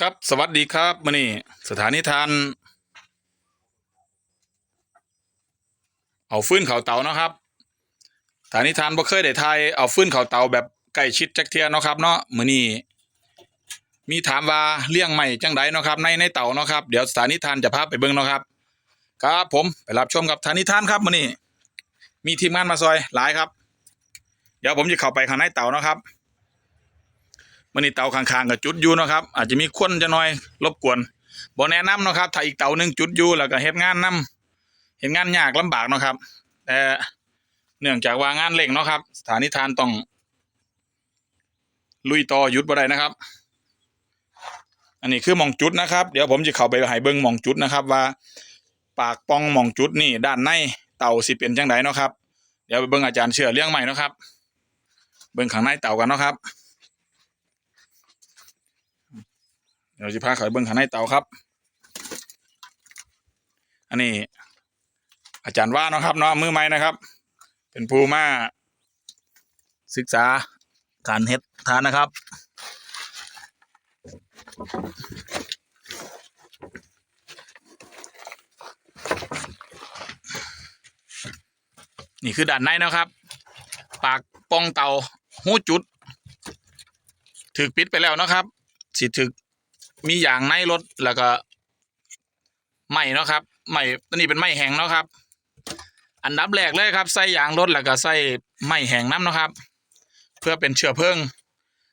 ครับสวัสดีครับมื่อนี้สถานีทาน เอาฟื้นเขาเตานะครับสถานีทานบ่เคยได้ทายเอาฟื้นเขาเตาแบบใกล้ชิดจักเทียนะครับเนาะมื่อนี้มีถามว่าเลี้ยงใหม่จังไดเนาะครับ ในในเต่าเนาะครับเดี๋ยวสถานีทานจะพาไปเบิ่งเนาะครับ ครับผมไปรับชมกับสถานีทานครับมื่อนี้มีทีมงานมาซอยหลายครับ เดี๋ยวผมจะเข้าไปข้างในเต่านะครับ มันนี่เตาข้างๆกับจุดอยู่นะครับ อาจจะมีควันจะน้อยรบกวนบ่แนะนำนะครับถ้าอีกเตาหนึ่งจุดอยู่แล้วก็เฮ็ดงานนํเฮ็ดงานยากลำบากนะครับ แต่เนื่องจากว่างานเร่งเนาะครับ สถานีทานต้อง ลุยต่อหยุดบ่ได้นะครับ อันนี้คือมองจุดนะครับ เดี๋ยวผมจะเข้าไปให้เบิ่งมองจุดนะครับ ว่า ปากป้องมองจุดนี่ด้านในเตาสิเป็นจังไดเนาะครับ เดี๋ยวไปเบิ่งอาจารย์เชื่อเรื่องใหม่เนาะครับ เบิ่งข้างในเตากันเนาะครับ เดี๋ยวจะพาเขาไปเบิ้งข้างในเตาครับ อันนี้ อาจารย์ว่านะครับเนาะมือใหม่นะครับ เป็นผู้มาศึกษาการเฮ็ดทานนะครับนี่คือด้านในนะครับ ปากป้องเตาหูจุด ถึกปิดไปแล้วนะครับ สิถึก มีอย่างในรถแล้วก็ไม้เนาะครับไม้ตัวนี้เป็นไม้แห้งเนาะครับ อันดับแรกเลยครับใส่ยางรถแล้วก็ใส่ไม้แห้งน้ำเนาะครับ เพื่อเป็นเชื้อเพลิง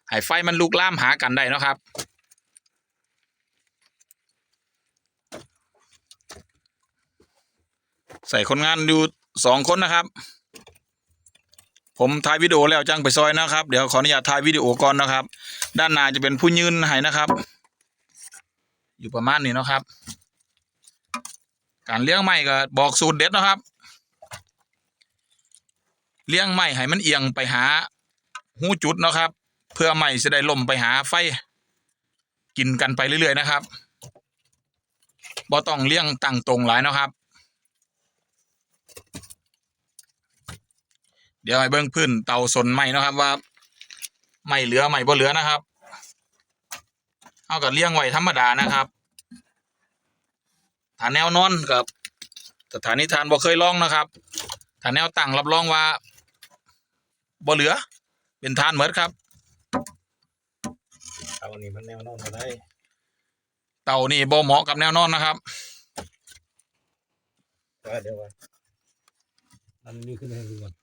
ให้ไฟมันลุกลามหากันได้เนาะครับใส่คนงานอยู่สองคนนะครับ ผมถ่ายวิดีโอแล้วจังไปซอยนะครับ เดี๋ยวขออนุญาตถ่ายวิดีโอก่อนนะครับ ด้านหน้าจะเป็นผู้ยืนให้นะครับ อยู่ประมาณนี้นะครับ การเลี้ยงไม้ก็บอกสูตรเด็ดนะครับ เลี้ยงไม้ให้มันเอียงไปหาหูจุดนะครับ เพื่อไม้จะได้ล่มไปหาไฟ กินกันไปเรื่อยๆนะครับบ่ต้องเลี้ยงตั้งตรงหลายนะครับ เดี๋ยวให้เบิ้งพื้นเตาสนไม้นะครับว่าไม้เหลือไม้บ่เหลือนะครับ เอากับเลี้ยงไว้ธรรมดานะครับ ถ้าแนวนอนกับสถานีทานบ่เคยลองนะครับถ้าแนวตั้งรับรองว่าบ่เหลือ เป็นทานเหมือนครับเอาอันนี้มันแนวนอนมาได้เต่านี่บ่เหมาะกับแนวนอนนะครับแต่ว่าเดี๋ยวว่าดันนี่ขึ้นให้ดูก่อน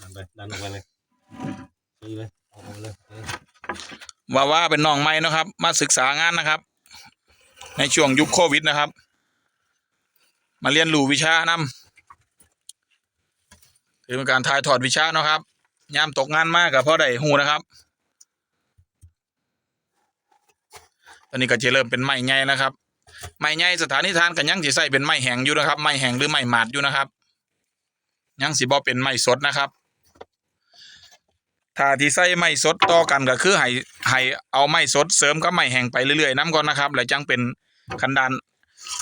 ดันไปดันออกไปเลยนี่เลยเอาออกมาเลยเออว่าว่าเป็นน้องใหม่นะครับ มาศึกษางานนะครับ ในช่วงยุคโควิดนะครับ มาเรียนรู้วิชานำถือเป็นการถ่ายทอดวิชาเนาะครับยามตกงานมากกับพ่อได้หูนะครับตอนนี้ก็จะเริ่มเป็นไม้ใหญ่นะครับไม้ใหญ่สถานีทานกันยังสิใส่เป็นไม้แห้งอยู่นะครับไม้แห้งหรือไม้หมาดอยู่นะครับ ยังสิบ่เป็นไม้สดนะครับถ้าที่ใส่ไม้สดต่อกันก็คือให้ให้เอาไม้สดเสริมกับไม้แห้งไปเรื่อยๆน้ำก่อนนะครับ แล้วจังเป็น คันดาน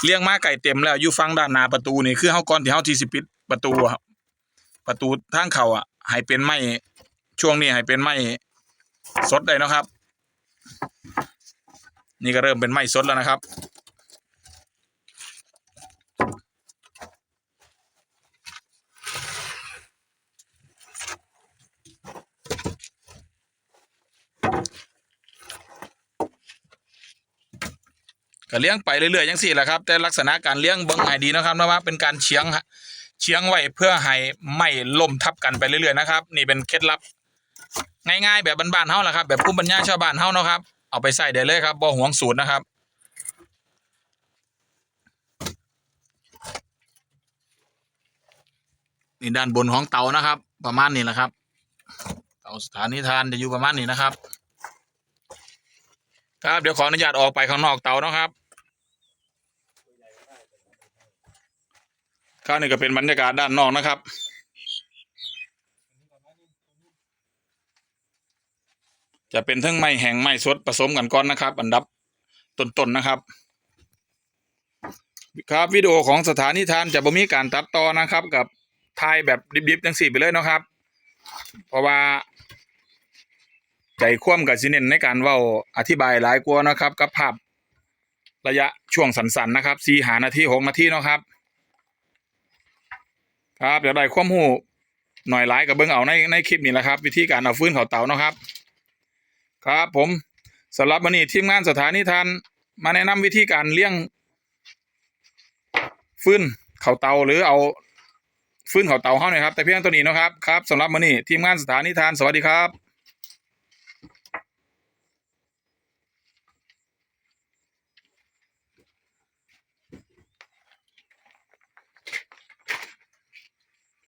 เลี้ยงมาไก่เต็มแล้วอยู่ฟังด้านหน้าประตูนี่คือเฮาก่อนที่เฮาที่สิปิดประตูครับประตูทางเข้าอะให้เป็นไม้ช่วงนี้ให้เป็นไม้สดได้นะครับ นี่ก็เริ่มเป็นไม้สดแล้วนะครับ ก็เลี้ยงไปเรื่อยๆยังสี่แหละครับแต่ลักษณะการเลี้ยงเบิ้งให้ดีนะครับนะว่าเป็นการเชียงฮะเชียงไว้เพื่อให้ไม่ล่มทับกันไปเรื่อยๆนะครับนี่เป็นเคล็ดลับ ง่ายๆ แบบบ้านๆเฮาแหละครับ แบบภูมิปัญญาชาวบ้านเฮานะครับ เอาไปใส่ได้เลยครับบ่ห่วงสูตรนะครับนี่ด้านบนของเตานะครับ ประมาณนี้แหละครับเตาสถานีทานจะอยู่ประมาณนี้นะครับครับเดี๋ยวขออนุญาตออกไปข้างนอกเตานะครับ ข้างนี้ก็เป็นบรรยากาศด้านนอกนะครับ จะเป็นทั้งไม้แห้งไม้สดผสมกันก่อนนะครับ อันดับต้นๆนะครับ ครับวิดีโอของสถานีทานจะบ่มีการตัดต่อนะครับ กับถ่ายแบบดิบๆจังสี่ไปเลยนะครับ เพราะว่าใจความกับสิเนนในการเว้าอธิบายหลายกว่าเนะครับ กับภาพระยะช่วงสันๆนะครับ4หานาที6นาทีนะครับ ครับเดี๋ยวได้ความหูหน่อยหลายกับเบิ้งเอาในในคลิปนี้แหละครับ วิธีการเอาฟื้นเขาเตานะครับ ครับผมสำหรับวันนี้ทีมงานสถานีทานมาแนะนำวิธีการเลี้ยงฟื้นเขาเตาหรือเอาฟื้นเขาเตาเฮาหน่อยครับแต่เพียงตัวนี้นะครับครับสำหรับวันนี้ทีมงานสถานีทานสวัสดีครับ